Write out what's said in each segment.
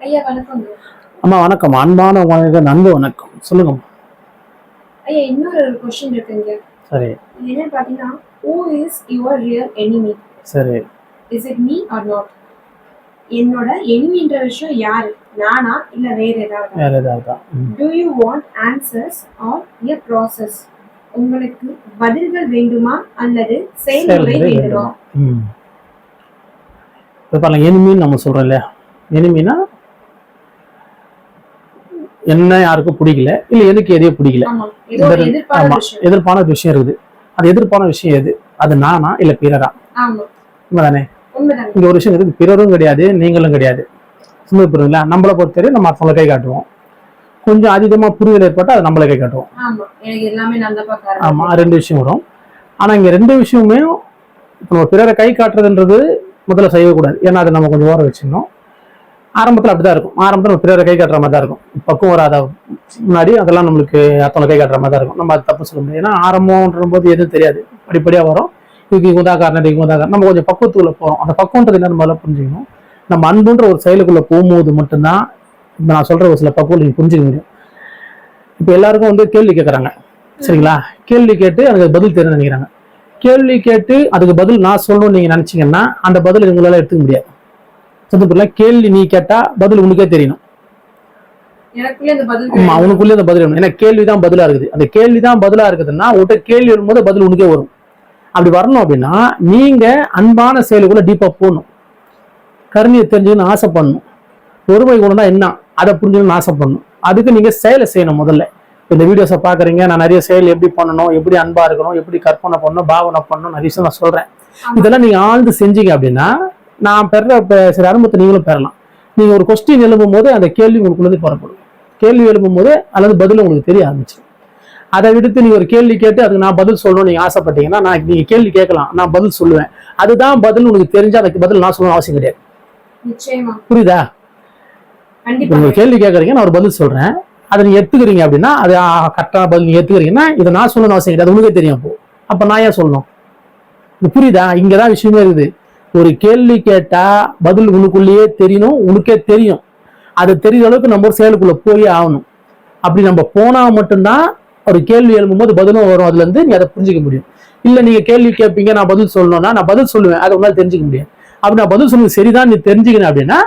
ஐயா வணக்கங்க அம்மா வணக்கம். அன்பான உங்களுக்கு நன்கு வணக்கம். சொல்லுங்கம்மா. ஐயா இன்னொரு கொஸ்டின் இருக்குங்க சரி. என்னன்னு பாத்தீங்கன்னா who is your real enemy சரி. Is it me or not என்னோட எனிமின்ற விஷயம் யாரு? நானா இல்ல வேற ஏதாவது? வேற ஏதாவது. Do you want answers or a process உங்களுக்கு பதில்கள் வேண்டுமா அல்லது செயல்முறை வேண்டுமா? இப்போ பாருங்க எனிமின்னு நம்ம சொல்றோம் இல்லையா? எனிமினா என்ன யாருக்கும் பிடிக்கல இல்ல எனக்கு எதையோ பிடிக்கல. ஆமா விஷயம். எதிர்ப்பான ஒரு விஷயம் இருக்குது. அது எதிர்ப்பான விஷயம் எது? அது நானா இல்ல பிறரா? உண்மைதானே? இங்க ஒரு விஷயம் இருக்குது பிறரும் கிடையாது நீங்களும் கிடையாது. சும்மா புரியுங்களா நம்மளை பொறுத்தவரை நம்ம மற்றவங்களை கை காட்டுவோம். கொஞ்சம் அதிகமா புரிதல் ஏற்பட்டால் அது நம்மளை கை காட்டுவோம். ஆமா ரெண்டு விஷயம் வரும். ஆனா இங்க ரெண்டு விஷயமுமே இப்போ நம்ம பிறரை கை காட்டுறதுன்றது முதல்ல செய்யக்கூடாது. ஏன்னா அதை நம்ம கொஞ்சம் ஓர வச்சிடணும். ஆரம்பத்தில் அப்படி தான் இருக்கும். ஆரம்பத்தில் நம்ம பிறரை கை காட்டுற மாதிரி தான் இருக்கும். பக்கம் வராத முன்னாடி அதெல்லாம் நம்மளுக்கு அத்தனை கை காட்டுற மாதிரி தான் இருக்கும். நம்ம அது தப்பு சொல்ல முடியாது. ஏன்னா ஆரம்பம்ன்ற போது எதுவும் தெரியாது. படிப்படியாக வரும். இதுக்கு இவங்க தான் காரணம் தான் நம்ம கொஞ்சம் பக்குவத்துக்குள்ள போகிறோம் அந்த பக்குவன்றது என்ன முதல்ல புரிஞ்சுக்கணும். நம்ம அன்புன்ற ஒரு செயலுக்குள்ளே போகும்போது மட்டும்தான் இப்போ நான் சொல்கிற ஒரு சில பக்குவம் நீங்கள் புரிஞ்சுக்க முடியும். இப்போ எல்லாருக்கும் வந்து கேள்வி கேட்குறாங்க சரிங்களா? கேள்வி கேட்டு அதுக்கு பதில் தெரியும் நினைக்கிறாங்க. கேள்வி கேட்டு அதுக்கு பதில் நான் சொல்லணும்னு நீங்கள் நினச்சிங்கன்னா அந்த பதில் உங்களால் எடுத்துக்க முடியாது. சத்துப்புல கேள்வி நீ கேட்டா பதில் உனக்கே தெரியணும். ஆமா அவனுக்குள்ளே அந்த பதில் ஏன்னா கேள்விதான் பதிலா இருக்குது. அந்த கேள்விதான் பதிலா இருக்குதுன்னா உன்கிட்ட கேள்வி வரும்போது பதில் உனக்கே வரும். அப்படி வரணும் அப்படின்னா நீங்க அன்பான செயலுக்குள்ள டீப்பா போகணும். கருணையை தெரிஞ்சுக்கணும்னு ஆசைப்படணும். ஒருமை குணம்னா என்ன? அதை புரிஞ்சுக்கணும்னு ஆசைப்படணும். அதுக்கு நீங்க செயலை செய்யணும் முதல்ல. இந்த வீடியோஸை பாக்குறீங்க நான் நிறைய செயல் எப்படி பண்ணணும் எப்படி அன்பா இருக்கணும் எப்படி கற்பனை பண்ணணும் பாவனை பண்ணணும் நிறைய விஷயம் நான் சொல்றேன். இதெல்லாம் நீங்க ஆழ்ந்து செஞ்சீங்க அப்படின்னா நான் பெற சில அனுபவத்தை நீங்களும் பெறலாம். நீங்க ஒரு கொஸ்டின் எழுப்பும் போது அந்த கேள்வி உங்களுக்குள்ளது புறப்படும். கேள்வி எழுப்பும் போது அல்லது பதில் உங்களுக்கு தெரிய ஆரம்பிச்சு அதை விடுத்து நீங்க ஒரு கேள்வி கேட்டு அதுக்கு நான் பதில் சொல்லணும் நீங்க ஆசைப்பட்டீங்கன்னா நான் நீங்க கேள்வி கேட்கலாம். நான் பதில் சொல்லுவேன். அதுதான் பதில் உங்களுக்கு தெரிஞ்சா அதுக்கு பதில் நான் சொல்லணும் அவசியம் கிடையாது. புரியுதா? ஒரு கேள்வி கேட்கறீங்க நான் ஒரு பதில் சொல்றேன். அதை நீங்க எடுத்துக்கிறீங்க அப்படின்னா அது கரெக்டான பதில் நீங்க எடுத்துக்கிறீங்கன்னா இதை நான் சொல்லணும் அவசியம் கிடையாது. உங்களுக்கே தெரியும் அப்போ. அப்ப நான் ஏன் சொல்லணும்? இது புரியுதா? இங்கதான் விஷயமே இருக்குது. ஒரு கேள்வி கேட்டா பதில் உனக்குள்ளேயே தெரியணும் உனக்கே தெரியும். அது தெரியுற அளவுக்கு நம்ம ஒரு செயலுக்குள்ள போய் ஆகணும். அப்படி நம்ம போனா மட்டும்தான் ஒரு கேள்வி எழுப்பும்போது பதிலும் வரும். அதுல இருந்து நீ அதை புரிஞ்சுக்க முடியும். இல்ல நீங்க கேள்வி கேட்பீங்க நான் பதில் சொல்லணும்னா நான் பதில் சொல்லுவேன். அதை உங்களால தெரிஞ்சுக்க முடியாது. அப்படி நான் பதில் சொல்லுவது சரிதான் நீ தெரிஞ்சுக்கணும் அப்படின்னா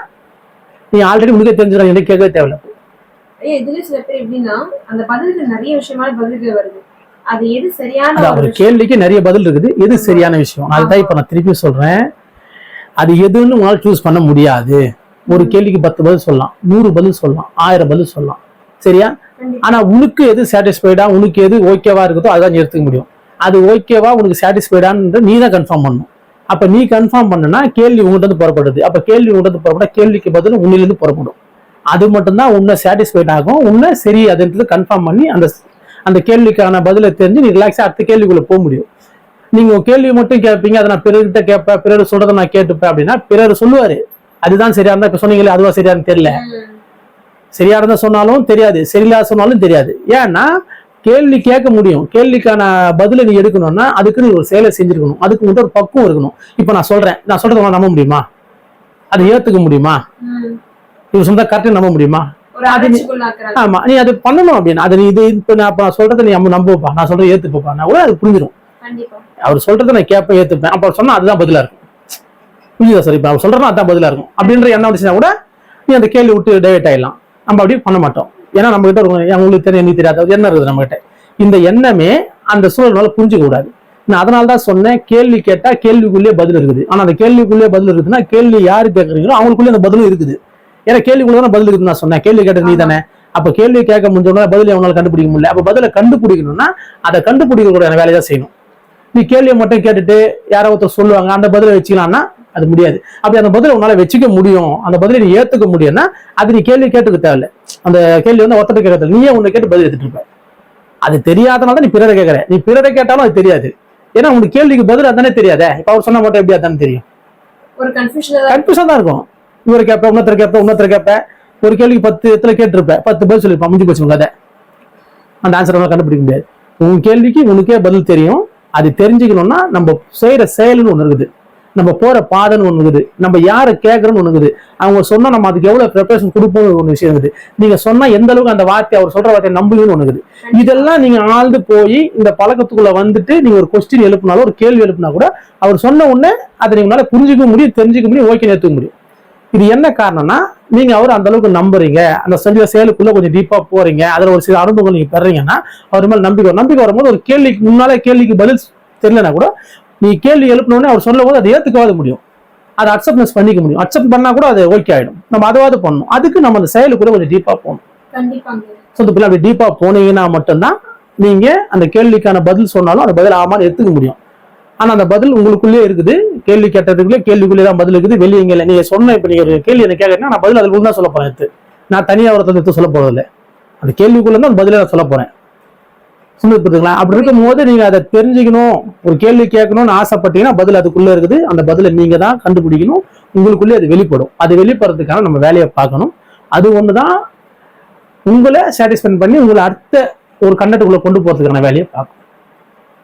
நீ ஆல்ரெடி உனக்கே தெரிஞ்சிடும் எனக்கு கேட்கவே தேவையில்ல. ஐயா இதுல சில பேர் எப்படின்னா அந்த பதில்கள் நிறைய விஷயமான பதில்கள் வருது. அது எது சரியான ஒரு கேள்விக்கு நிறைய பதில் இருக்குது. எது சரியான விஷயம்? அதுதான் இப்ப நான் திருப்பி சொல்றேன். அது எதுன்னு உங்களால சூஸ் பண்ண முடியாது. ஒரு கேள்விக்கு பத்து பதில் சொல்லலாம். நூறு பதில் சொல்லலாம். ஆயிரம் பதில் சொல்லலாம். சரியா. ஆனா உனக்கு எது சாட்டிஸ்ஃபைடா உனக்கு எது ஓகேவா இருக்குதோ அதான் நீ எடுத்துக்க முடியும். அது ஓகேவா உனக்கு சாட்டிஸ்ஃபைடான்னு நீ தான் கன்ஃபார்ம் பண்ணணும். அப்ப நீ கன்ஃபார்ம் பண்ணனா கேள்வி உங்கள்கிட்ட புறப்படுது. அப்ப கேள்வி உங்கள்கிட்ட புறப்பட கேள்விக்கு பதில் உன்னிலிருந்து புறப்படும். அது மட்டும்தான் உன்னை சாட்டிஸ்ஃபைட் ஆகும். உன்னை சரி அதுன்றது கன்ஃபார்ம் பண்ணி அந்த அந்த கேள்விக்கான பதிலை தெரிஞ்சு நீ ரிலாக்ஸா அடுத்த கேள்விக்குள்ள போக முடியும். நீங்க கேள்வி மட்டும் கேட்பீங்க அதை நான் பிறர்கிட்ட கேட்பேன் பிறர் சொல்றதை நான் கேட்டுப்பேன் அப்படின்னா பிறர் சொல்லுவாரு. அதுதான் சரியா இருந்தா இப்ப சொன்னீங்களே அதுவா சரியான்னு தெரியல. சரியா இருந்தா சொன்னாலும் தெரியாது சரியில்லாத சொன்னாலும் தெரியாது. ஏன்னா கேள்வி கேட்க முடியும். கேள்விக்கான பதிலை நீ எடுக்கணும்னா அதுக்கு நீ ஒரு செயலை செஞ்சிருக்கணும். அதுக்கு மட்டும் ஒரு பக்குவம் இருக்கணும். இப்ப நான் சொல்றேன். நான் சொல்றதை நம்ப முடியுமா? அதை ஏத்துக்க முடியுமா. இது சொந்த கரெக்டாக நம்ப முடியுமா? ஆமா நீ அது பண்ணணும் அப்படின்னு அது இது இப்ப நான் சொல்றதை நீ நம்ப நம்புப்பா நான் சொல்றதை ஏத்துப்பா நான் கூட அது புரிஞ்சிடும் அவர் சொல்றதை நான் கேட்பேன் ஏத்துப்பேன். அப்ப சொன்னா அதுதான் பதிலா இருக்கும். புரியுதா சார் இப்ப அவர் சொல்றேன்னா அதான் பதிலா இருக்கும். அப்படின்ற எண்ணம் வந்துச்சுன்னா கூட நீ அந்த கேள்வி விட்டு டைவர்ட் ஆயிடலாம். நம்ம அப்படியே பண்ண மாட்டோம். ஏன்னா நம்ம கிட்ட உங்களுக்கு தெரியும் நீ தெரியாத. என்ன எண்ணம் இருக்குது நம்ம கிட்ட. இந்த எண்ணமே அந்த சூழல்னால புரிஞ்சுக்க கூடாது. நான் அதனால தான் சொன்னேன் கேள்வி கேட்டா கேள்விக்குள்ளேயே பதில் இருக்குது. ஆனா அந்த கேள்விக்குள்ளேயே பதில் இருக்குதுன்னா கேள்வி யாரு கேட்கறீங்களோ அவங்களுக்குள்ளே அந்த பதிலும் இருக்குது. ஏன்னா கேள்விக்குள்ள தானே பதில் இருக்குதுன்னு நான் சொன்னேன். கேள்வி கேட்டது நீ தானே. அப்ப கேள்வி கேட்க முடிஞ்சோம்னா பதில் அவங்களால கண்டுபிடிக்க முடியல. அப்ப பதில கண்டுபிடிக்கணும்னா அதை கண்டுபிடிக்கக்கூடிய வேலையை தான் செய்யணும். நீ கேள்வியை மட்டும் கேட்டுட்டு யாரோ ஒருத்தர் சொல்லுவாங்க அந்த பதிலை வச்சுக்கலாம்னா அது முடியாது. அப்படி அந்த பதிலை உன்னால வச்சுக்க முடியும். அந்த பதிலை நீ ஏத்துக்க முடியும்னா அது நீ கேள்வி கேட்டுக்க தேவையில்ல. அந்த கேள்வி வந்து ஒருத்தர் கேட்கறது நீயே உன்னை கேட்டு பதில் எடுத்துட்டு இருப்ப. அது தெரியாதனால தான் நீ பிறரை கேட்கற. நீ பிறரை கேட்டாலும் அது தெரியாது. ஏன்னா உனக்கு கேள்விக்கு பதில் அதானே தெரியாதே? இப்ப அவர் சொன்னா மட்டும் எப்படி அதானே தெரியும்? கன்ஃபியூஷன் தான் இருக்கும். இவரை கேட்ப இன்னொருத்தர் கேட்ப இன்னொருத்தர் கேட்ப. ஒரு கேள்விக்கு பத்து இடத்துல கேட்டிருப்ப. பத்து பதில் சொல்லிருப்பான் முடிஞ்சு போச்சு உங்க கதை. அந்த ஆன்சர் கண்டுபிடிக்க முடியாது. உன் கேள்விக்கு உனக்கே பதில் தெரியும். அது தெரிஞ்சுக்கணும்னா நம்ம செய்யற செயல்னு ஒண்ணு இருக்குது. நம்ம போற பாதைன்னு ஒண்ணு இருக்குது. நம்ம யாரை கேட்கறோம்னு ஒண்ணு இருக்குது. அவங்க சொன்னா நம்ம அதுக்கு எவ்வளவு ப்ரிப்பரேஷன் கொடுப்போம்னு ஒரு விஷயம் இருக்குது. நீங்க சொன்னா எந்த அளவுக்கு அந்த வார்த்தை அவர் சொல்ற வார்த்தையை நம்புவீங்கன்னு ஒண்ணு இருக்குது. இதெல்லாம் நீங்க ஆழ்ந்து போய் இந்த பழக்கத்துக்குள்ள வந்துட்டு நீங்க ஒரு கொஸ்டின் எழுப்பினாலும் ஒரு கேள்வி எழுப்பினா கூட அவர் சொன்ன உடனே அதை நீங்களால புரிஞ்சுக்க முடியும் தெரிஞ்சுக்க முடியும் ஓகே ஏத்துக்க முடியும். இது என்ன காரணம்னா நீங்க அவர் அந்த அளவுக்கு நம்புறீங்க. அந்த செஞ்ச செயலுக்குள்ள கொஞ்சம் டீப்பா போறீங்க. அதுல ஒரு சில அனுபவங்கள் நீங்க பெறீங்கன்னா அவர் மேல நம்பிக்கை. நம்பிக்கை வரும்போது ஒரு கேள்விக்கு முன்னாலே கேள்விக்கு பதில் தெரியலனா கூட நீ கேள்வி எழுப்பினோடனே அவர் சொல்லும் போது அதை ஏத்துக்கவாது முடியும். அதை அக்செப்டன்ஸ் பண்ணிக்க முடியும். அக்செப்ட் பண்ணா கூட அது ஓகே ஆயிடும். நம்ம அதாவது பண்ணணும். அதுக்கு நம்ம அந்த செயலுக்குள்ள கொஞ்சம் டீப்பா போகணும். பிள்ளை அப்படி டீப்பா போனீங்கன்னா மட்டும்தான் நீங்க அந்த கேள்விக்கான பதில் சொன்னாலும் அந்த பதில் ஆமான்னு எடுத்துக்க முடியும். ஆனா அந்த பதில் உங்களுக்குள்ளே இருக்குது. கேள்வி கேட்டதுக்குள்ளே கேள்விக்குள்ளே தான் பதில் இருக்குது. வெளியே இங்கே இல்லை. நீங்க சொன்ன இப்ப நீங்க ஒரு கேள்வி என்ன கேட்கறீங்கன்னா நான் பதில் அதுக்கு தான் சொல்ல போறேன் எடுத்து நான் தனியா ஒருத்தர் எடுத்து சொல்ல போறது இல்லை அந்த கேள்விக்குள்ள தான் அந்த பதிலை நான் சொல்ல போறேன். சும்மா புரியுதுங்களா அப்படி இருக்கும் போது நீங்க அதை தெரிஞ்சுக்கணும் ஒரு கேள்வி கேட்கணும்னு ஆசைப்பட்டீங்கன்னா பதில் அதுக்குள்ள இருக்குது. அந்த பதிலை நீங்க தான் கண்டுபிடிக்கணும். உங்களுக்குள்ளே அது வெளிப்படும். அது வெளிப்படுறதுக்கான நம்ம வேலையை பார்க்கணும். அது ஒண்ணுதான் உங்களை சாட்டிஸ்ஃபை பண்ணி உங்களை அடுத்த ஒரு கண்டத்துக்குள்ள கொண்டு போறதுக்கான வேலையை பார்க்கணும்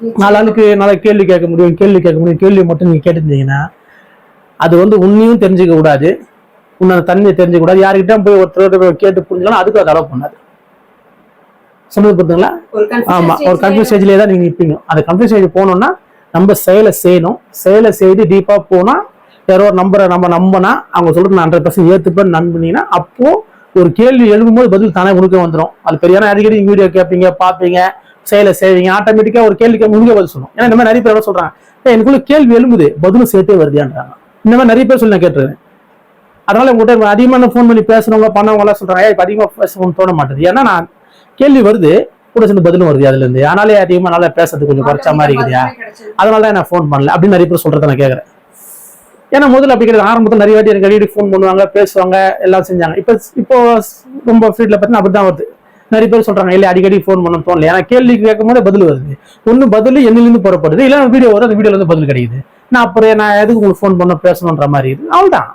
நாளாளுக்கு நாளை கேள்வி கேட்க முடியும் கேள்வி கேட்க முடியும். கேள்வி மட்டும் நீங்க கேட்டுருந்தீங்கன்னா அது வந்து உன்னையும் தெரிஞ்சுக்க கூடாது. உன்னோட தன்மையை தெரிஞ்சுக்க கூடாது. யாருக்கிட்ட போய் ஒருத்தர் கேட்டு புரிஞ்சாலும் அதுக்கு அது அலோவ் பண்ணாது. ஒரு ஆமா ஒரு கன்ஃபியூஸ் ஸ்டேஜ்லேயே தான் நீங்க நிற்பீங்க அந்த கன்ஃபியூஸ் ஸ்டேஜ் போனோம்னா நம்ம செயலை செய்யணும். செயலை செய்து டீப்பா போனா யாரோ ஒரு நம்பரை நம்ம நம்பினா அவங்க சொல்றது நான் ஹண்ட்ரட் பர்சன்ட் ஏத்துப்பேன்னு நம்பினீங்கன்னா அப்போ ஒரு கேள்வி எழுதும்போது பதில் தானே உனக்கு வந்துடும் அது பெரியான அடிக்கடி வீடியோ கேட்பீங்க பார்ப்பீங்க. செயலை செய்வீங்க ஆட்டோமேட்டிக்கா ஒரு கேள்வி கேட்க உங்களுக்கே பதில் சொல்லும் ஏன்னா இந்த மாதிரி நிறைய பேர் "ஏய், எனக்குள்ள கேள்வி எழும்புது. பதிலும் சேர்த்தே வருதியான்றாங்க. இந்த மாதிரி நிறைய பேர் சொல்லி நான் கேட்டுருக்கேன். அதனால உங்கள்கிட்ட அதிகமான ஃபோன் பண்ணி பேசுறவங்க பண்ணவங்க எல்லாம் சொல்றாங்க "ஏய், இப்ப அதிகமா பேசணும்னு தோண மாட்டேது ஏன்னா நான் கேள்வி வருது கூட சேர்ந்து பதிலும் வருது அதுல இருந்து அதனாலே அதிகமா நல்லா பேசுறது கொஞ்சம் குறைச்ச மாதிரி இருக்குதுயா? அதனால தான் நான் ஃபோன் பண்ணல. அப்படின்னு நிறைய பேர் சொல்றதை நான் கேட்கறேன். ஏன்னா முதல்ல அப்படி கிடையாது. ஆரம்பத்தில் நிறைய வாட்டி எனக்கு அடிக்கடி ஃபோன் பண்ணுவாங்க பேசுவாங்க எல்லாம் செஞ்சாங்க. இப்போ இப்போ ரொம்ப ஃபீல்டில் பார்த்தீங்கன்னா அப்படி தான் வருது. நிறைய பேர் சொல்றாங்க இல்லை அடிக்கடி ஃபோன் பண்ண தோணல ஏன்னா கேள்வி கேட்கும் போதே பதில் வருது. ஒன்று பதில் என்னிலிருந்து புறப்படுது. இல்லை வீடியோ வரும் அந்த வீடியோல இருந்து பதில் கிடைக்குது. நான் அப்புறம் நான் எதுக்கு உங்களுக்கு ஃபோன் பண்ண பேசணுன்ற மாதிரி இருக்குது அவ்வளோதான்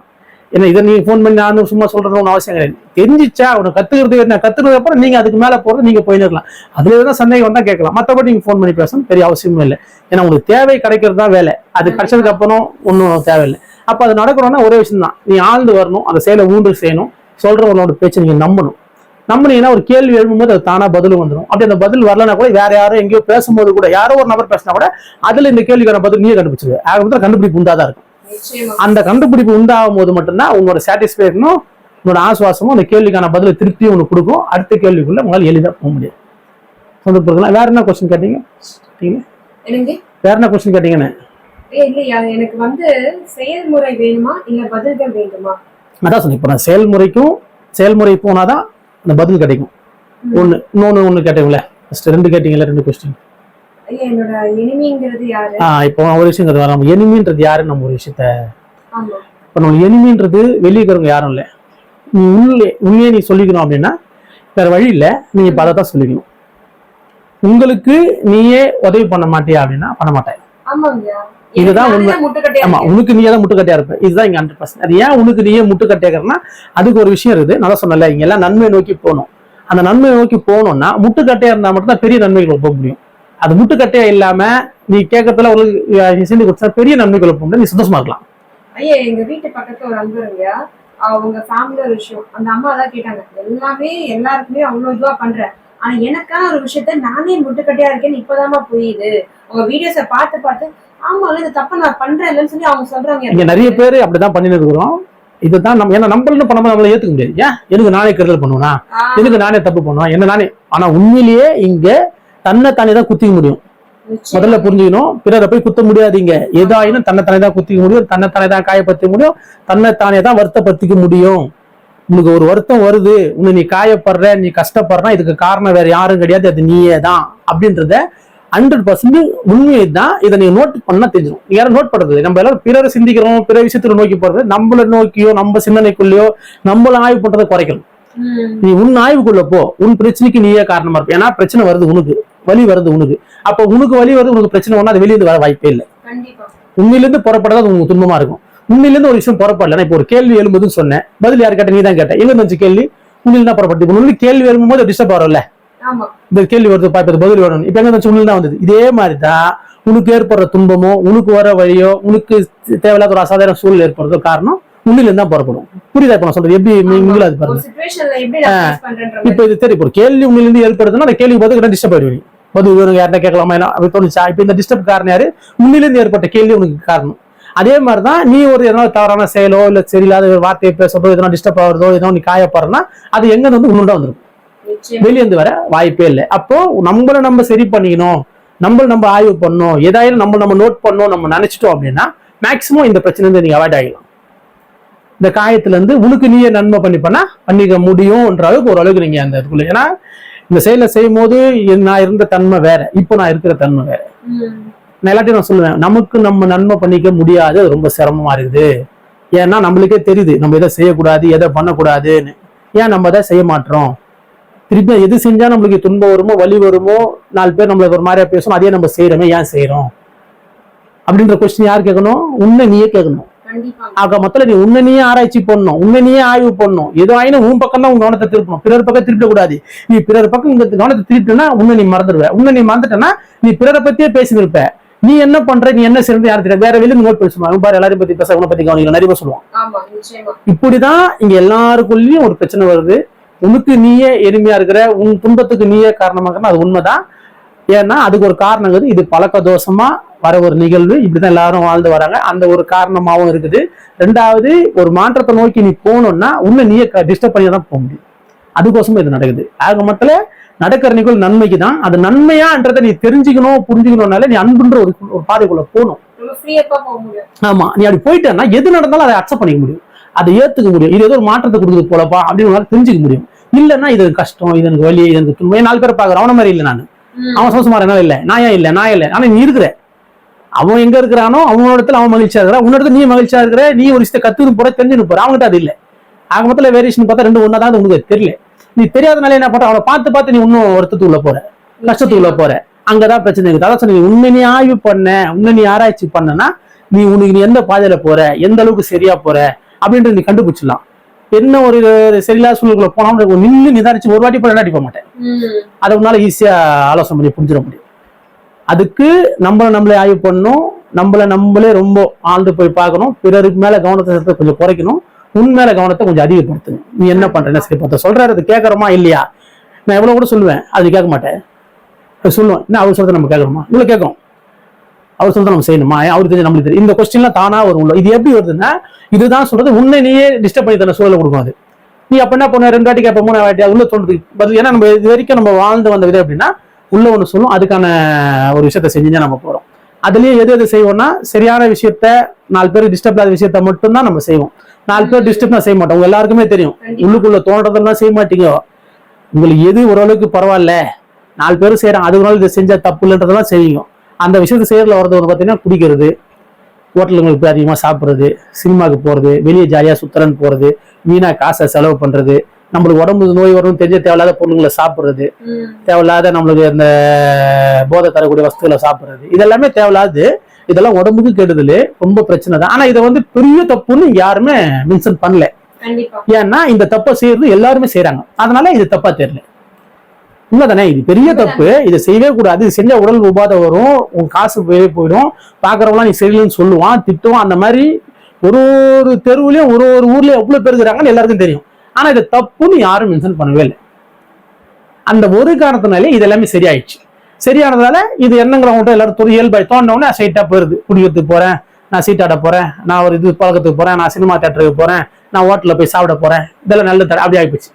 ஏன்னா இதை நீங்க ஃபோன் பண்ணி நான் சும்மா சொல்றது ஒன்றும் அவசியம் கிடையாது. தெரிஞ்சிச்சா உனக்கு கத்துக்கிறது என்ன கத்துக்கிறது அப்புறம் நீங்க அதுக்கு மேல போறது நீங்க போயின்னு இருக்கலாம் அதுல எதாவது சந்தேகம் வந்தால் கேட்கலாம். மற்றபடி நீங்க ஃபோன் பண்ணி பேசணும் பெரிய அவசியமும் இல்லை. ஏன்னா உங்களுக்கு தேவை கிடைக்கிறது தான் வேலை. அது கிடைச்சதுக்கு அப்புறம் ஒன்றும் தேவையில்லை. அப்போ அது நடக்கணும்னா ஒரே விஷயம் தான் நீ ஆழ்ந்து வரணும் அந்த செயலை ஊன்று செய்யணும். சொல்றவங்களோட பேச்சை நீங்க நம்பணும். நம்பினீங்கன்னா ஒரு கேள்வி எழுப்பும்போது அது தானா பதில் வந்துடும் அப்படி அந்த பதில் வரலனா கூட வேற யாரும் எங்கேயோ பேசும்போது கூட யாரோ ஒரு நபர் பேசினா கூட அதுல இந்த கேள்விக்கான பதில் நீயே கண்டுபிடிச்சிருவே ஆக மொத்தம் கண்டுபிடிப்பு உண்டாதான் இருக்கும். அந்த கண்டுபிடிப்பு உண்டாகும் போது மட்டும்தான் உங்களோட சாட்டிஸ்ஃபேக்ஷனும் உங்களோட ஆசுவாசமும் அந்த கேள்விக்கான பதில திருப்தியும் உனக்கு கொடுக்கும். அடுத்த கேள்விக்குள்ள உங்களால் எளிதாக போக முடியும். சொந்தப்படுத்தலாம் வேற என்ன கொஸ்டின் கேட்டீங்க? வேற என்ன கொஸ்டின் கேட்டீங்கன்னு? எனக்கு வந்து செயல்முறை வேணுமா இல்ல பதில்கள் வேண்டுமா? அதான் சொன்னேன் இப்போ நான் செயல்முறைக்கும் செயல்முறை போனாதான் அந்த பதில் கிடைக்கும். ஒன்று இன்னொன்று ஒன்று கேட்டீங்களே? ஃபர்ஸ்ட் ரெண்டு கேட்டீங்களா ரெண்டு கொஸ்டின் ஆ இப்போ ஒரு விஷயம் வர நம்ம எனிமின்றது யாருன்னு நம்ம ஒரு விஷயத்த இப்போ நம்ம எனிமின்றது வெளியே இருக்கிறவங்க யாரும் இல்லை. நீ உள்ளே உண்மையை நீ சொல்லிக்கணும் அப்படின்னா வேற வழி இல்லை. நீங்க இப்போ அதை தான் சொல்லிக்கணும். உங்களுக்கு நீயே உதவி பண்ண மாட்டியா அப்படின்னா பண்ண மாட்டேன். இதுதான் உண்மை. ஆமா உனக்கு நீயே தான் முட்டுக்கட்டையா இருப்ப. இதுதான் இங்க ஹண்ட்ரட் பர்சன்ட் அது ஏன் உனக்கு நீயே முட்டுக்கட்டையாக்கிறனா அதுக்கு ஒரு விஷயம் இருக்குது. தான் சொன்னல இங்க எல்லாம் நன்மை நோக்கி போகணும். அந்த நன்மை நோக்கி போகணும்னா முட்டுக்கட்டையா இருந்தா மட்டும் தான் பெரிய நன்மைகள் போக முடியும். அது முட்டுக்கட்டையா இல்லாம நீ கேட்கறதுல ஒரு நீ செஞ்சு கொடுத்தா பெரிய நன்மைகளை போக முடியும் நீ சந்தோஷமா இருக்கலாம். ஐயா எங்க வீட்டு பக்கத்துல ஒரு அன்பருங்க அவங்க ஃபேமிலி ஒரு விஷயம். அந்த அம்மா தான் கேட்டாங்க எல்லாமே எல்லாருக்குமே அவ்வளவு இதுவா பண்றேன் ஆனா எனக்கான ஒரு விஷயத்த நானே முட்டுக்கட்டையா இருக்கேன்னு இப்பதாம்மா புரியுது. உங்க வீடியோஸ பார்த்து பார்த்து ஆமா இது தப்ப நான் பண்றேன் இல்லைன்னு சொல்லி அவங்க சொல்றாங்க. இங்க நிறைய பேர் அப்படிதான் பண்ணிட்டு இருக்கிறோம் இதுதான் நம்ம ஏன்னா நம்மளும் பண்ணாம நம்மள ஏத்துக்க முடியாது. ஏன்? எனக்கு நானே கருதல் பண்ணுவேனா? எனக்கு நானே தப்பு பண்ணுவேன்? என்ன நானே? ஆனா உண்மையிலேயே இங்க தன்னை தானே தான் குத்திக்க முடியும். முதல்ல புரிஞ்சுக்கணும். பிறரை போய் குத்த முடியாதீங்க. எதாயினும் தன்னைத்தானே தான் குத்திக்க முடியும். தன்னைத்தானே தான் காயப்படுத்த முடியும். தன்னைத்தானே தான் வருத்தப்படுத்திக்க முடியும். உனக்கு ஒரு வருத்தம் வருது உன்னை நீ காயப்படுற நீ கஷ்டப்படுற இதுக்கு காரணம் வேற யாரும் கிடையாது அது நீயே தான் அப்படின்றத ஹண்ட்ரட் பர்சன்ட் உண்மையை தான் இதை நீங்க நோட் பண்ணா தெரிஞ்சிடும் யாரும் நோட் பண்றது? நம்ம எல்லாரும் பிறரை சிந்திக்கிறோம் பிற விஷயத்துல நோக்கி போறது நம்மள நோக்கியோ நம்ம சிந்தனைக்குள்ளேயோ நம்மள ஆய்வு பண்றதை குறைக்கணும். நீ உன் ஆய்வுக்குள்ள போ உன் பிரச்சனைக்கு நீயே காரணமா இருப்ப. ஏன்னா பிரச்சனை வருது உனக்கு வலி வருது உனக்கு. அப்ப உனக்கு வலி வருது உனக்கு பிரச்சனை ஒண்ணா அது வெளியிருந்து வர வாய்ப்பே இல்லை. உண்மையிலிருந்து புறப்படாத அது உங்களுக்கு துன்பமா இருக்கும். உண்மையிலிருந்து ஒரு விஷயம் புறப்படல. இப்போ ஒரு கேள்வி எழும்புதுன்னு சொன்னேன். பதில் யார் கேட்ட நீ தான் கேட்ட. எங்க இருந்துச்சு கேள்வி உண்மையில தான் புறப்பட்டு. இப்போ உங்களுக்கு கேள்வி எழும்பும்போது டிஸ்டர்ப் ஆகும்ல ஆமா. இந்த கேள்வி வருது பா, இப்ப இது பதில் வரணும் இப்ப எங்க இருந்துச்சு உண்மையில தான் வந்தது. இதே மாதிரி தான் உனக்கு ஏற்படுற துன்பமோ உனக்கு வர வழியோ உனக்கு தேவையில்லாத ஒரு அசாதாரண சூழல் ஏற்படுறதோ காரணம் உன்னில தான் புறப்படும். புரியுதா இப்ப நான் சொல்றது? எப்படி நீங்களும் அது பாருங்க. இப்ப இது தெரியும். ஒரு கேள்வி உண்மையில இருந்து ஏற்படுதுன்னா அந்த கேள்வி பார்த்து டிஸ்டர்ப் ஆயிடுவீங்க. பொது இவங்க யார்ட்ட கேட்கலாமா என்ன தோணுச்சா? இப்ப இந்த டிஸ்டர்ப் காரணம் யாரு? உண்மையில இருந்து ஏற்பட்ட கேள்வி உனக்கு காரணம். அதே மாதிரிதான் நீ ஒரு எதனா தவறான செயலோ இல்ல சரியில்லாத ஒரு வார்த்தையை பேசுறதோ எதனா டிஸ்டர்ப் ஆகுறதோ எதனா நீ காயப்படுறனா அது எங்க இருந்து வந்து உன்னுண்டா வந்துடும் நிச்சயமா. வெளியே இருந்து வர வாய்ப்பே இல்லை. அப்போ நம்மள நம்ம சரி பண்ணிக்கணும். நம்மள நம்ம ஆய்வு பண்ணணும். ஏதாயிலும் நம்ம நம்ம நோட் பண்ணணும் நம்ம நினைச்சிட்டோம் அப்படின்னா மேக்சிமம் இந்த பிரச்சனை இருந்து நீங்க அவாய்ட் ஆகிடலாம். இந்த காயத்துல இருந்து உனக்கு நீயே நன்மை பண்ணி பண்ணா பண்ணிக்க முடியும்ன்ற அளவுக்கு ஒரு அளவுக்கு நீங்க அந்த இதுக்குள்ள ஏன்னா இந்த செயலை செய்யும் போது நான் இருந்த தன்மை வேற. இப்போ நான் இருக்கிற தன்மை வேற. நான் எல்லாத்தையும் நான் சொல்லுவேன். நமக்கு நம்ம நன்மை பண்ணிக்க முடியாது. ரொம்ப சிரமமா இருக்குது. ஏன்னா நம்மளுக்கே தெரியுது. நம்ம எதை செய்யக்கூடாது எதை பண்ணக்கூடாதுன்னு. ஏன் நம்ம அதை செய்ய மாட்டோம்? திருப்பி எது செஞ்சா நம்மளுக்கு துன்பம் வருமோ வலி வருமோ நாலு பேர் நம்மளுக்கு ஒரு மாதிரியா பேசணும் அதே நம்ம செய்யறோமே ஏன் செய்யறோம் அப்படின்ற கொஸ்டின் யார் கேட்கணும்? உன்னை நீயே கேட்கணும். ஆக மொத்தம் நீ உன்னை நீயே ஆராய்ச்சி பண்ணணும். உன்னை நீயே ஆய்வு பண்ணணும். ஏதோ ஆயினும் உன் பக்கம் தான் உன் கவனத்தை திருப்பணும். பிறர் பக்கம் திருப்ப கூடாது நீ பிறர் பக்கம் இந்த கவனத்தை திருப்பினா உன்னை நீ மறந்துடுவ. உன்னை நீ மறந்துட்டனா நீ பிறரை பத்தியே பேசினிருப்ப. நீ என்ன பண்ற? நீ என்ன செய்யறது யாரு தெரியாது. வேற வெளியில நோட் பேசுவாங்க. பாரு எல்லாரையும் பத்தி பேச உன்னை பத்தி கவனிக்கல. நிறைய சொல்லுவான் இப்படிதான் இங்க எல்லாருக்குள்ளயும் ஒரு பிரச்சனை வருது. உனக்கு நீயே எளிமையா இருக்கிற உன் துன்பத்துக்கு நீயே காரணமாக அது உண்மைதான். ஏன்னா அதுக்கு ஒரு காரணங்கிறது இது பழக்க தோஷமா வர ஒரு நிகழ்வு. இப்படிதான் எல்லாரும் வாழ்ந்து வராங்க. அந்த ஒரு காரணமாவும் இருக்குது. ரெண்டாவது ஒரு மாற்றத்தை நோக்கி நீ போகணும்னா உன்னை நீயே டிஸ்டர்ப் பண்ணி தான் போக முடியும். அதுக்கோசமா இது நடக்குது. ஆக மொத்தத்துல நடக்கிற நிகழ்வு நன்மைக்கு தான் அது நன்மையான்றதை நீ தெரிஞ்சுக்கணும் புரிஞ்சுக்கணும்னால நீ அன்புன்ற ஒரு ஒரு பாதைக்குள்ள போகணும். ஆமா நீ அப்படி போயிட்டேன்னா எது நடந்தாலும் அதை அக்செப்ட் பண்ணிக்க முடியும். அதை ஏத்துக்க முடியும். இது ஏதோ ஒரு மாற்றத்தை கொடுக்குது போலப்பா அப்படின்னு தெரிஞ்சுக்க முடியும். இல்லைன்னா இது கஷ்டம் இது எனக்கு வலி இது எனக்கு துன்பம். நாலு பேர் பாக்குறேன் அவன மாதிரி இல்லை நான். அவன் சோசமா என்ன இல்லை. நான் ஏன் இல்லை? நான் இல்லை. ஆனா நீ இருக்கிற. அவன் எங்க இருக்கிறானோ அவனோட இடத்துல அவன் மகிழ்ச்சியா இருக்கிற உன்னோட நீ மகிழ்ச்சியா இருக்கிற நீ ஒரு விஷயத்தை கத்துக்கு போற தெரிஞ்சுன்னு போற. அவங்ககிட்ட அது இல்லை. ஆக மொத்தத்துல வேரியேஷன் பார்த்தா ரெண்டு ஒன்னா தான் உனக்கு தெரியல. நீ தெரியாதனால என்ன பண்ற? அவனை பார்த்து பார்த்து நீ இன்னும் வருத்தத்துக்குள்ள போற. கஷ்டத்துக்குள்ள போற. அங்கதான் பிரச்சனை இருக்குது அதான் சொன்னீங்க உண்மை நீ ஆய்வு பண்ண உண்மை நீ ஆராய்ச்சி பண்ணனா நீ உனக்கு நீ எந்த பாதையில போற? எந்த அளவுக்கு சரியா போற? அப்படின்றது நீ கண்டுபிடிச்சிடலாம். என்ன ஒரு சரியில்லாத சூழ்நிலைக்குள்ள போனா நின்று நிதானிச்சு ஒரு வாட்டி போய் ரெண்டாட்டி போக மாட்டேன். அதை உன்னால ஈஸியா ஆலோசனை பண்ணி புரிஞ்சிட முடியும். அதுக்கு நம்மளை நம்மளே ஆய்வு பண்ணணும். நம்மளை நம்மளே ரொம்ப ஆழ்ந்து போய் பார்க்கணும். பிறருக்கு மேல கவனத்தை கொஞ்சம் குறைக்கணும். உன் மேல கவனத்தை கொஞ்சம் அதிகப்படுத்துங்க நீ என்ன பண்றேன்னு சரி பார்த்த சொல்றாரு அது கேட்கறோமா இல்லையா? நான் எவ்வளவு கூட சொல்லுவேன் அது கேட்க மாட்டேன். சொல்லுவேன் என்ன அவர் சொல்றதை நம்ம கேட்கறோமா? இவ்வளவு கேட்கும். அவர் சொல்றதை நம்ம செய்யணுமா? அவருக்கு தெரிஞ்சு நம்மளுக்கு தெரியும். இந்த கொஸ்டின்லாம் தானா வரும் உள்ள. இது எப்படி வருதுன்னா இதுதான் சொல்றது உன்னை நீயே டிஸ்டர்ப் பண்ணி தர சூழலை கொடுக்கும் அது. நீ அப்ப என்ன பண்ண? ரெண்டு வாட்டி கேட்ப மூணு வாட்டி உள்ள தோணுது பதில். ஏன்னா நம்ம இது வரைக்கும் நம்ம வாழ்ந்து வந்த விதம் அப்படின்னா உள்ள ஒண்ணு சொல்லும் அதுக்கான ஒரு விஷயத்த செஞ்சுதான் நம்ம போறோம். அதுலயே எது எது செய்வோம்னா சரியான விஷயத்த நாலு பேர் டிஸ்டர்ப் இல்லாத விஷயத்த மட்டும்தான் நம்ம செய்வோம். நாலு பேர் டிஸ்டர்ப் தான் செய்ய மாட்டோம். உங்க எல்லாருக்குமே தெரியும். உள்ளுக்குள்ள தோன்றதெல்லாம் செய்ய மாட்டீங்க. உங்களுக்கு எது ஓரளவுக்கு பரவாயில்ல நாலு பேர் செய்யறாங்க அது ஒரு நாள் இதை செஞ்சா தப்பு இல்லைன்றதெல்லாம் செய்வீங்க. அந்த விஷயத்த செய்யறதுல வரது வந்து பார்த்தீங்கன்னா குடிக்கிறது ஹோட்டலுங்களுக்கு போய் அதிகமாக சாப்பிட்றது சினிமாவுக்கு போகிறது வெளியே ஜாலியாக சுத்துறன்னு போகிறது வீணாக காசை செலவு பண்ணுறது நம்மளுக்கு உடம்பு நோய் வரும்னு தெரிஞ்ச தேவையில்லாத பொருளுங்களை சாப்பிட்றது. தேவையில்லாத நம்மளுக்கு அந்த போதை தரக்கூடிய வஸ்துகளை சாப்பிட்றது இதெல்லாமே தேவையில்லாது இதெல்லாம் உடம்புக்கு கெடுதல் ரொம்ப பிரச்சனை தான். ஆனால் இதை வந்து பெரிய தப்புன்னு யாருமே மென்ஷன் பண்ணல. ஏன்னா இந்த தப்பை செய்யறது எல்லாருமே செய்றாங்க. அதனால இது தப்பா தெரியல. உண்மைதானே? இது பெரிய தப்பு. இதை செய்யவே கூடாது. இது செஞ்சா உடல் உபாதை வரும். உன் காசு போயிடும். பாக்குறவங்களாம் நீ சரியில்லைன்னு சொல்லுவான் திட்டுவான். அந்த மாதிரி ஒரு ஒரு தெருவுலயும் ஒரு ஒரு ஊர்லயும் எவ்வளவு பேர் இருக்கிறாங்கன்னு எல்லாருக்கும் தெரியும். ஆனா இது தப்புன்னு யாரும் மென்ஷன் பண்ணவே இல்லை. அந்த ஒரு காரணத்தினாலே இது எல்லாமே சரியாயிடுச்சு. சரியானதால இது என்னங்கிறவங்கள்ட்ட எல்லாரும் இயல்பாய் தோணுனே ஸ்ட்ரைட்டா போயிருது குடிக்கிறதுக்கு போறேன் நான் சீட்டாட போறேன் நான் ஒரு இது பழக்கத்துக்கு போறேன் நான் சினிமா தேட்டருக்கு போறேன் நான் ஹோட்டல்ல போய் சாப்பிட போறேன். இதெல்லாம் நல்ல தர அப்படி ஆயிப்போச்சு.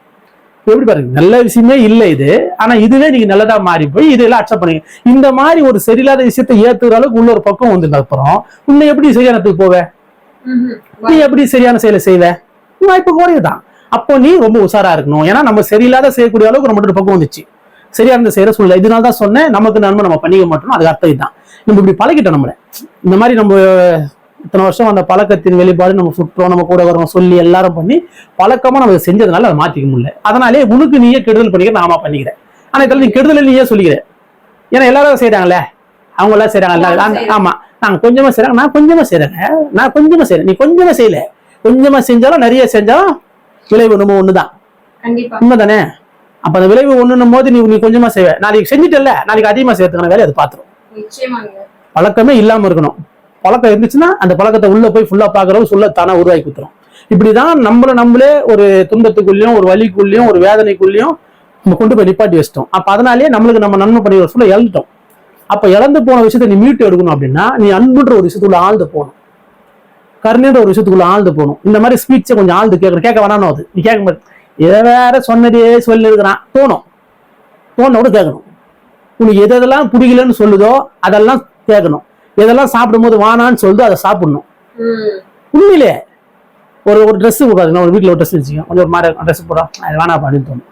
இப்ப எப்படி பாருங்க நல்ல விஷயமே இல்லை இது. ஆனா இதுவே நீங்க நல்லதா மாறி போய் இதெல்லாம் அக்செப்ட் பண்ணீங்க. இந்த மாதிரி ஒரு சரியில்லாத விஷயத்தை ஏத்துக்கிற அளவுக்கு உள்ள ஒரு பக்கம் வந்து அப்புறம் உன்னை எப்படி சரியானத்துக்கு போவ. நீ எப்படி சரியான செயலை செய்வ? வாய்ப்பு குறையுதான் அப்போ நீ ரொம்ப உஷாரா இருக்கணும். ஏன்னா நம்ம சரியில்லாத செய்யக்கூடிய அளவுக்கு நம்ம ஒரு பக்கம் வந்துச்சு. சரியா இருந்த செய்யற சூழ்நிலை. இதனால தான் சொன்னேன் நமக்கு நன்மை நம்ம பண்ணிக்க மாட்டோம் அது அர்த்தம் இதுதான் நம்ம இப்படி பழகிட்டோம் நம்மள. இந்த மாதிரி நம்ம இத்தனை வருஷம் அந்த பழக்கத்தின் வெளிப்பாடு நம்ம சுற்றோம் நம்ம கூட வரோம் சொல்லி எல்லாரும் பண்ணி பழக்கமா நம்ம செஞ்சதுனால அதை மாத்திக்க முடியல. அதனாலே உனக்கு நீயே கெடுதல் பண்ணிக்க நாம பண்ணிக்கிறேன். ஆனா இதெல்லாம் நீ கெடுதல் நீயே சொல்லிக்கிற. ஏன்னா எல்லாரும் செய்றாங்களே அவங்க எல்லாம் அந்த- ஆமா. நாங்க கொஞ்சமா செய்றாங்க நான் கொஞ்சமா செய்றேங்க. நான் கொஞ்சமா செய்றேன். நீ கொஞ்சமா செய்யல. கொஞ்சமா செஞ்சாலும் நிறைய செஞ்சாலும் விளைவு நம்ம ஒண்ணுதான். உண்மைதானே? அப்ப அந்த விளைவு ஒண்ணுன்னும் போது நீ நீ கொஞ்சமா செய்வ. நாளைக்கு செஞ்சுட்டல நாளைக்கு அதிகமா செய்யறதுக்கான வேலையை அது பாத்துரும். பழக்கமே இல்லாம இருக்கணும். பழக்கம் இருந்துச்சுன்னா அந்த பழக்கத்தை உள்ள போய் ஃபுல்லா பாக்குறவங்க சொல்ல தானே உருவாக்கி குத்துரும். இப்படிதான் நம்மள நம்மளே ஒரு துன்பத்துக்குள்ளேயும் ஒரு வலிக்குள்ளேயும் ஒரு வேதனைக்குள்ளேயும் நம்ம கொண்டு போய் நிப்பாட்டி வச்சிட்டோம். அப்ப அதனாலேயே நம்மளுக்கு நம்ம நன்மை பண்ணி சொல்ல இழந்துட்டோம். அப்ப இழந்து போன விஷயத்தை நீ மீட்டு எடுக்கணும் அப்படின்னா நீ அன்புன்ற ஒரு விஷயத்துக்குள்ள ஆழ்ந்து போகணும். கருணைன்ற ஒரு விஷயத்துக்குள்ள ஆழ்ந்து போகணும். இந்த மாதிரி ஸ்பீச்சை கொஞ்சம் ஆழ்ந்து கேட்கணும். கேட்க வேணாம் அது. நீ கேட்க இதை வேற சொன்னதே சொல்லி இருக்கிறான் தோணும். தோணோட கேட்கணும். உனக்கு எது எதெல்லாம் பிடிக்கலன்னு சொல்லுதோ அதெல்லாம் கேட்கணும். எதெல்லாம் சாப்பிடும்போது வானான்னு சொல்லுதோ அதை சாப்பிடணும். உண்மையிலே ஒரு ஒரு ட்ரெஸ் போடாது ஒரு வீட்டில் ஒரு ட்ரெஸ் வச்சுக்கோங்க. கொஞ்சம் ஒரு மாதிரி ட்ரெஸ் போடா. அது வேணாம் அப்படின்னு தோணும்.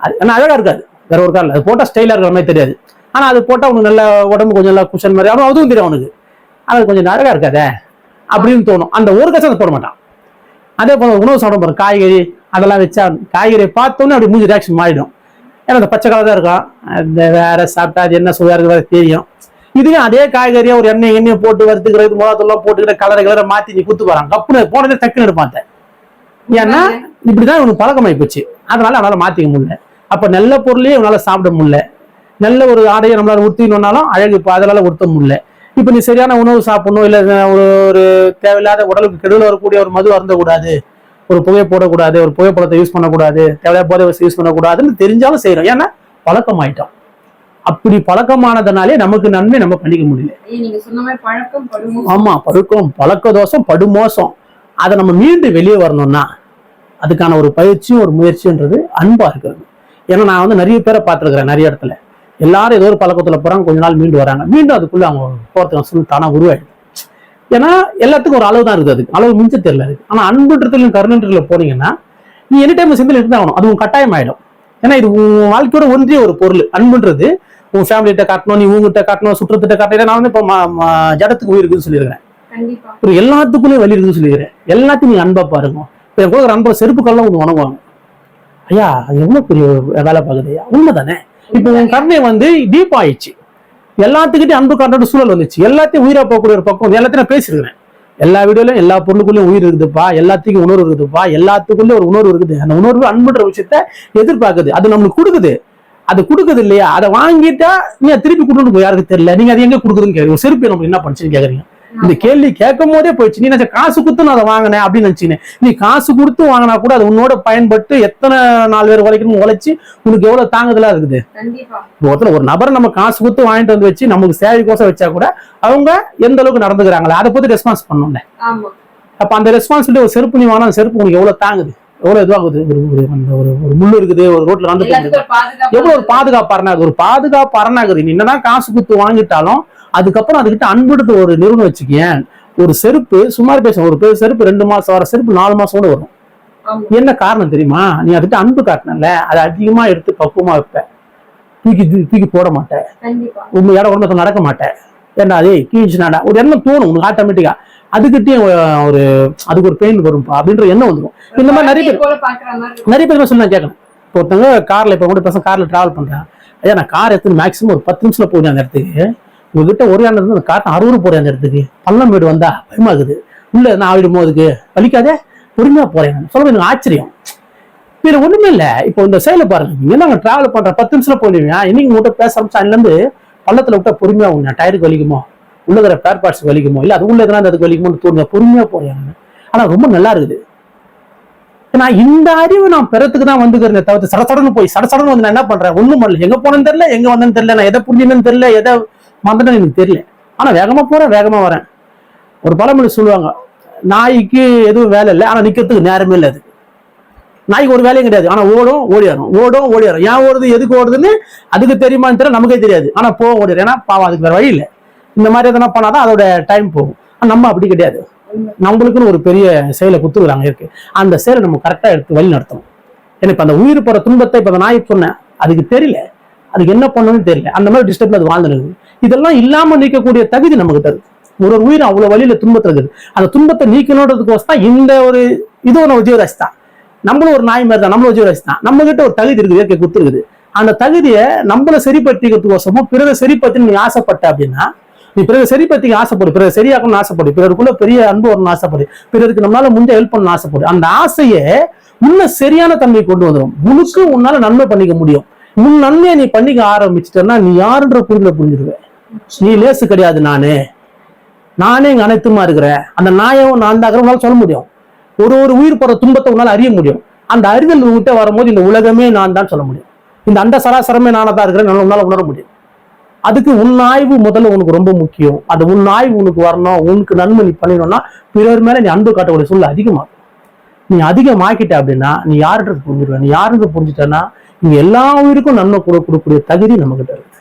அது ஆனால் அழகா இருக்காது. வேற ஒரு காரில் அது போட்டால் ஸ்டைலாக இருக்கிற மாதிரி தெரியாது. ஆனால் அது போட்டால் உனக்கு நல்ல உடம்பு கொஞ்சம் நல்லா குஷன் மாதிரி அவனும் அதுவும் தெரியும் அவனுக்கு அது கொஞ்சம் அழகா இருக்காதே அப்படின்னு தோணும். அந்த ஒரு கஷ்டம் போட மாட்டான். அதே போல உணவு சாப்பிட போகிற காய்கறி அதெல்லாம் வச்சா காய்கறியை பார்த்தோன்னே அப்படி மூஞ்சி ரியாக்ஷன் மாறிடும். ஏன்னா அந்த பச்சை கலர் தான் இருக்கும் அந்த வேற சாப்பிட்டா அது என்ன சுவையா இருக்கிறது தெரியும். இதுவே அதே காய்கறியை ஒரு எண்ணெய் எண்ணெய் போட்டு வறுத்துக்கிறது மிளகாத்தூள்லாம் போட்டுக்கிற கலரை கலரை மாத்தி நீ குத்து போறான் கப்புனு போனதே டக்குன்னு எடுப்பான் ஏன்னா இப்படிதான் இவனுக்கு பழக்கமாயி போச்சு அதனால அவனால மாத்திக்க முடியல. அப்ப நல்ல பொருளையும் இவனால சாப்பிட முடியல. நல்ல ஒரு ஆடையை நம்மளால உடுத்தினோம்னாலும் அழகு இப்போ அதனால உடுத்த முடியல. இப்ப நீ சரியான உணவு சாப்பிடணும் இல்ல ஒரு ஒரு தேவையில்லாத உடலுக்கு கெடுதல் வரக்கூடிய ஒரு மது அருந்தக்கூடாது. ஒரு புகை போடக்கூடாது ஒரு புகைப்படத்தை யூஸ் பண்ணக்கூடாது தேவையான போதை யூஸ் பண்ணக்கூடாதுன்னு தெரிஞ்சாலும் செய்யறோம். ஏன்னா பழக்கமாயிட்டோம். அப்படி பழக்கமானதுனாலே நமக்கு நன்மை நம்ம பண்ணிக்க முடியல. பழக்கம் ஆமா பழுக்கம் பழக்க தோஷம் படுமோசம் அதை நம்ம மீண்டு வெளியே வரணும்னா அதுக்கான ஒரு பயிற்சியும் ஒரு முயற்சின்றது அன்பா இருக்கிறது. ஏன்னா நான் வந்து நிறைய பேரை பார்த்துருக்கிறேன் நிறைய இடத்துல. எல்லாரும் ஏதோ ஒரு பழக்கத்துல போறாங்க கொஞ்ச நாள் மீண்டு வராங்க. மீண்டும் அதுக்குள்ள அவங்க போறதுக்கு சொல்லி தானா உருவாயிடுது ஏன்னா எல்லாத்துக்கும் ஒரு அளவு தான் இருக்குது அதுக்கு. அளவு மிஞ்ச தெரியல இருக்கு ஆனா அன்புன்றதுலையும் கருணன்றதுல போனீங்கன்னா நீ எனி டைம் எடுத்து ஆகணும். அது உன் கட்டாயம் ஆயிடும் ஏன்னா இது உன் வாழ்க்கையோட ஒன்றிய ஒரு பொருள். அன்புன்றது உன் ஃபேமிலிகிட்ட காட்டணும் நீ உங்ககிட்ட காட்டணும் சுற்றத்திட்ட காட்டணும் நான் வந்து இப்போ ஜடத்துக்கு உயிர் இருக்குன்னு சொல்லியிருக்கிறேன் ஒரு எல்லாத்துக்குள்ளே வலி இருக்குன்னு சொல்லிக்கிறேன் எல்லாத்தையும் நீங்க அன்பா பாருங்க. இப்போ கூட ஒரு அன்பை செருப்புக்கெல்லாம் ஒன்று வணங்குவாங்க. ஐயா அது எவ்வளவு பெரிய வேலை பார்க்குது ஐயா? உண்மைதானே? இப்போ உன் கருணை வந்து டீப் ஆயிடுச்சு. எல்லாத்துக்கிட்டையும் அன்பு காட்டுற சூழல் வந்துச்சு. எல்லாத்தையும் உயிரா போகக்கூடிய ஒரு பக்கம் எல்லாத்தையும் நான் பேசியிருக்கிறேன். எல்லா வீடியோலையும் எல்லா பொருளுக்குள்ளேயும் உயிர் இருக்குதுப்பா எல்லாத்துக்கும் உணர்வு இருக்குதுப்பா எல்லாத்துக்குள்ளயும் ஒரு உணர்வு இருக்குது. அந்த உணர்வு அன்புன்ற விஷயத்த எதிர்பார்க்குது. அது நம்மளுக்கு கொடுக்குது. அது கொடுக்குது இல்லையா? அதை வாங்கிட்டா நீ திருப்பி கொடுக்கணும் போய் யாருக்கு தெரியல. நீங்க அது எங்க கொடுக்குதுன்னு கேட்குறீங்க? செருப்பி நம்ம என்ன பண்ணுச்சுன்னு கேக்குறீங்க இந்த கேள்வி கேட்கும் போதே போயிடுச்சு. நீ நினைச்ச காசு கொடுத்து நான் அதை வாங்கினேன் அப்படின்னு நினைச்சீங்க நீ காசு கொடுத்து வாங்கினா கூட அது உன்னோட பயன்பட்டு எத்தனை நாலு பேர் உழைக்கணும் உழைச்சி உனக்கு எவ்வளவு தாங்குதலா இருக்குது? ஒருத்தர் ஒரு நபரை நம்ம காசு கொடுத்து வாங்கிட்டு வந்து வச்சு நமக்கு சேவை கோசம் வச்சா கூட அவங்க எந்த அளவுக்கு நடந்துக்கிறாங்களா அதை பத்தி ரெஸ்பான்ஸ் பண்ணணும்ல. அப்ப அந்த ரெஸ்பான்சிபிலிட்டி ஒரு செருப்பு நீ வாங்கினா செருப்பு உனக்கு எவ்வளவு தாங்குது? எவ்வளவு இதுவாகுது? ஒரு ஒரு ஒரு முள்ளு இருக்குது ஒரு ரோட்ல வந்து எல்லாத்துக்கும் ஒரு பாதுகாப்பு எவ்வளவு ஒரு பாதுகாப்பு அரணாகுது ஒரு பாதுகாப்பு அரணாகுது நீ என்னதான் காசு கொடுத்து வாங்கிட்டாலும் அதுக்கப்புறம் அதுக்கிட்ட அன்புடுத்து ஒரு நிறுவனம் வச்சுக்கேன். ஒரு செருப்பு சுமார் பேசும் ஒரு பெரிய செருப்பு ரெண்டு மாசம் வர செருப்பு நாலு மாசம் கூட வரும். என்ன காரணம் தெரியுமா? நீ அதுக்கிட்ட அன்பு காட்டினல அதை அதிகமா எடுத்து பக்குவமா வைப்ப. தூக்கி தூக்கி- தூக்கி போட மாட்டேன் இடம் உடம்பு நடக்க மாட்டேன் ஏன்னா அதே கீழ்ச்சினாடா ஒரு எண்ணம் தோணும் உனக்கு ஆட்டோமேட்டிக்கா அதுக்கிட்டயும் ஒரு அதுக்கு ஒரு பெயின் வரும் அப்படின்ற எண்ணம் வந்துடும் இந்த மாதிரி நிறைய பேர் நிறைய பேர் சொல்லி நான் கேட்கணும். இப்போ ஒருத்தவங்க காரில் இப்போ கூட பசங்க காரில் ட்ராவல் பண்ணுறேன் ஐயா நான் கார் எடுத்து மேக்ஸிமம் ஒரு பத்து நிமிஷத்தில் போகிறேன் அந்த இடத்துக்கு. உங்ககிட்ட ஒரே ஆண்டு அந்த காட்டு அறுபது போகிறேன் அந்த இடத்துக்கு. பள்ளம் வீடு வந்தா பயமாகுது. உள்ள நான் ஆயிடுமோ அதுக்கு? வலிக்காதே? பொறுமையாக போகிறேன் சொல்ல எனக்கு ஆச்சரியம். இதுல ஒண்ணுமே இல்ல. இப்போ இந்த செயலை பாருங்க. நீங்க என்ன டிராவல் பண்ற பத்து நிமிஷத்துல போயிடுவீங்க? இன்னைக்கு உங்கள்கிட்ட பேச ஆரம்பிச்சு அதுலேருந்து பள்ளத்துல விட்டா பொறுமையா உங்க டயருக்கு வலிக்குமோ? உள்ள இருக்கிற பேர் பார்ட்ஸ் வலிக்குமோ? இல்லை அது உள்ள இருக்கிற அதுக்கு வலிக்குமோன்னு தோணுங்க பொறுமையாக போறேன் ஆனால் ரொம்ப நல்லா இருக்குது. நான் இந்த அறிவு நான் பெறத்துக்கு தான் வந்துக்கிறேன் தவிர்த்து சடசடன்னு போய் சடசடன்னு வந்து நான் என்ன பண்றேன்? ஒன்றும் பண்ணல. எங்க போனேன்னு தெரியல எங்க வந்தேன்னு தெரியல நான் எதை புரிஞ்சுன்னு தெரியல எதை மறந்துட்டேன்னு எனக்கு தெரியல. ஆனா வேகமா போறேன் வேகமா வரேன். ஒரு பழமொழி சொல்லுவாங்க நாய்க்கு எதுவும் வேலை இல்லை ஆனா நிக்கிறதுக்கு நேரமே இல்லை. அது நாய்க்கு ஒரு வேலையும் கிடையாது. ஆனா ஓடும் ஓடியாரும். ஓடும் ஓடியாரும். ஏன் ஓடுது? எதுக்கு ஓடுதுன்னு? அதுக்கு தெரியுமான்னு தெரியல நமக்கே தெரியாது. ஆனா போக ஓடிடும் ஏன்னா பாவம் அதுக்கு வேற வழி இல்லை. இந்த மாதிரி எதனா பண்ணாதான் அதோட டைம் போகும். ஆனா நம்ம அப்படி கிடையாது. நம்மளுக்குன்னு ஒரு பெரிய செயலை குத்துக்கிறாங்க இருக்கு. அந்த செயலை நம்ம கரெக்டா எடுத்து வழி நடத்தணும். எனக்கு அந்த உயிர் போற துன்பத்தை இப்ப அந்த நாய் சொன்னேன். அதுக்கு தெரியல. அதுக்கு என்ன பண்ணணும்னு தெரியல. அந்த மாதிரி டிஸ்டர்ப்ல அது வாழ்ந்துருக்கு இதெல்லாம் இல்லாம நீக்கக்கூடிய தகுதி நமக்கு தருது ஒரு ஒரு உயிர் அவ்வளவு வழியில துன்பத்துல இருக்குது. அந்த துன்பத்தை நீக்கணுன்றதுக்கோசம் தான் இந்த ஒரு இது நம்ம ஜீவராசி தான். நம்மளும் ஒரு நாய் மாதிரி தான் நம்மளும் ஜீவராசி தான். நம்ம கிட்ட ஒரு தகுதி இருக்குது. இயற்கை குத்துருக்குது. அந்த தகுதியை நம்மள சரிப்படுத்திக்கிறதுக்கோசமும் பிறரை சரிப்படுத்தி நீ ஆசைப்பட்ட அப்படின்னா நீ பிறகு பத்திக்கு ஆசைப்படு. பிறகு சரியாக்கணும்னு ஆசைப்படு. பிறருக்குள்ள பெரிய அன்பு வரணும்னு ஆசைப்படு. பிறருக்கு நம்மளால முடிஞ்ச ஹெல்ப் பண்ணணும் ஆசைப்படு. அந்த ஆசையை உன்ன சரியான தன்மை கொண்டு வந்துடும் உனக்கு உன்னால நன்மை பண்ணிக்க முடியும். உன் நன்மையை நீ பண்ணிக்க ஆரம்பிச்சிட்டேன்னா நீ யாருன்ற புரிதல புரிஞ்சிருவேன் நீ லேசு கிடையாது நானு. நானே இங்க அனைத்துமா இருக்கிறேன். அந்த நாயவும் நான் தான் உன்னால சொல்ல முடியும். ஒரு ஒரு உயிர் போற துன்பத்தை உன்னால அறிய முடியும். அந்த அறிதல் உங்ககிட்ட வரும்போது இந்த உலகமே நான் தான் சொல்ல முடியும். இந்த அண்ட சராசரமே நானதான் இருக்கிறேன். உன்னால உணர முடியும். அதுக்கு உன் ஆய்வு முதல்ல உனக்கு ரொம்ப முக்கியம். அந்த உன் ஆய்வு உனக்கு வரணும். உனக்கு நன்மை நீ பண்ணிடணும்னா பிறர் மேல நீ அன்பு காட்டக்கூடிய சூழல் அதிகமாகும் நீ அதிகமாக்கிட்ட அப்படின்னா நீ யாருன்றது புரிஞ்சிருவ நீ யாருன்றது புரிஞ்சுட்டேன்னா இங்க எல்லா உயிருக்கும் நன்மை கொடுக்கக்கூடிய தகுதி நம்ம கிட்ட இருக்கு.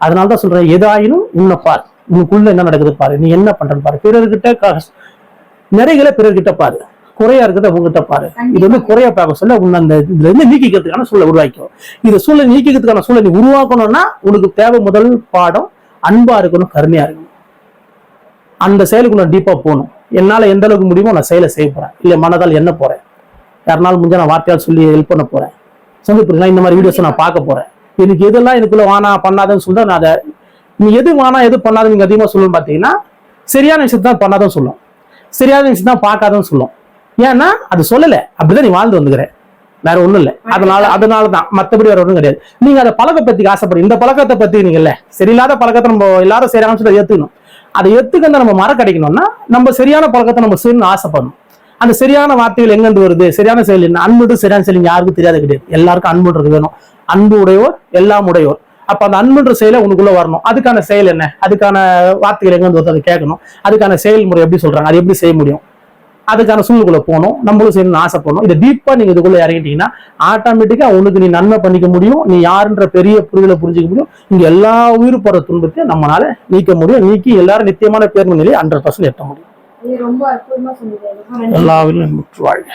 அதனால தான் சொல்றேன் எதாயினும் உன்னை பார். உனக்குள்ள என்ன நடக்குது பாரு. நீ என்ன பண்றன்னு பாரு. பிறர்கிட்ட நிறைகளை பிறர்கிட்ட பாரு. குறையா இருக்கிறத உங்ககிட்ட பாரு. இது வந்து குறைய பார்க்க சொல்ல உன்னை அந்த இதுல இருந்து நீக்கிக்கிறதுக்கான சூழலை உருவாக்கும் இந்த சூழலை நீக்கிக்கிறதுக்கான சூழலை நீ உருவாக்கணும்னா உனக்கு தேவை முதல் பாடம் அன்பா இருக்கணும் கருணையா இருக்கணும். அந்த செயலுக்கு நான் டீப்பா போகணும். என்னால எந்த அளவுக்கு முடியுமோ நான் செயலை செய்ய போறேன். இல்ல மனதால் என்ன போறேன்? யாருனாலும் முடிஞ்சா நான் வார்த்தையால் சொல்லி ஹெல்ப் பண்ண போறேன். புரியுங்களா இந்த மாதிரி வீடியோஸ் நான் பார்க்க போறேன். எனக்கு எதெல்லாம் எனக்குள்ள வானா பண்ணாதன்னு சொல்ல நான் அதை நீ எது வானா எது பண்ணாத நீங்க அதிகமா சொல்லணும்னு பாத்தீங்கன்னா சரியான விஷயத்தை தான் பண்ணாதன்னு சொல்லும். சரியான விஷயம் தான் பார்க்காதன்னு சொல்லும். ஏன்னா அது சொல்லல. அப்படிதான் நீ வாழ்ந்து வந்துக்கிற. வேற ஒண்ணும் இல்ல. அதனால அதனால தான் மத்தபடி வேற ஒண்ணும் கிடையாது. நீங்க அதை பழக்க பத்தி ஆசைப்படுங்க இந்த பழக்கத்தை பத்தி நீங்க இல்ல. சரியில்லாத பழக்கத்தை நம்ம எல்லாரும் சரியான சொல்லி ஏத்துக்கணும். அதை ஏத்துக்க நம்ம மரம் கிடைக்கணும்னா நம்ம சரியான பழக்கத்தை நம்ம செய்யணும்னு ஆசைப்படணும். அந்த சரியான வார்த்தைகள் எங்கிருந்து வருது? சரியான செயல் என்ன? அன்புடு சரியான செயல் யாருக்கும் தெரியாது கிடையாது. எல்லாருக்கும் அன்புன்றது வேணும். அன்பு உடையோர் எல்லாம் உடையோர். அப்ப அந்த அன்புன்ற செயலை உனக்குள்ள வரணும். அதுக்கான செயல் என்ன? அதுக்கான வார்த்தைகள் எங்க வந்து வருது? அதை கேட்கணும். அதுக்கான செயல்முறை எப்படி சொல்றாங்க? அது எப்படி செய்ய முடியும்? அதுக்கான சூழ்நிலை போகணும். நம்மளும் செய்யணும்னு ஆசைப்படணும். இதை டீப்பா நீங்க இதுக்குள்ள இறங்கிட்டீங்கன்னா ஆட்டோமேட்டிக்கா உனக்கு நீ நன்மை பண்ணிக்க முடியும். நீ யாருன்ற பெரிய புரிதலை புரிஞ்சுக்க முடியும். இங்க எல்லா உயிர் போற துன்பத்தையும் நம்மளால நீக்க முடியும். நீக்கி எல்லாரும் நித்தியமான பேர்ம நிலையை ஹண்ட்ரட் பர்சன்ட் எட்ட முடியும். எல்லா உயிரும் வாழ்க.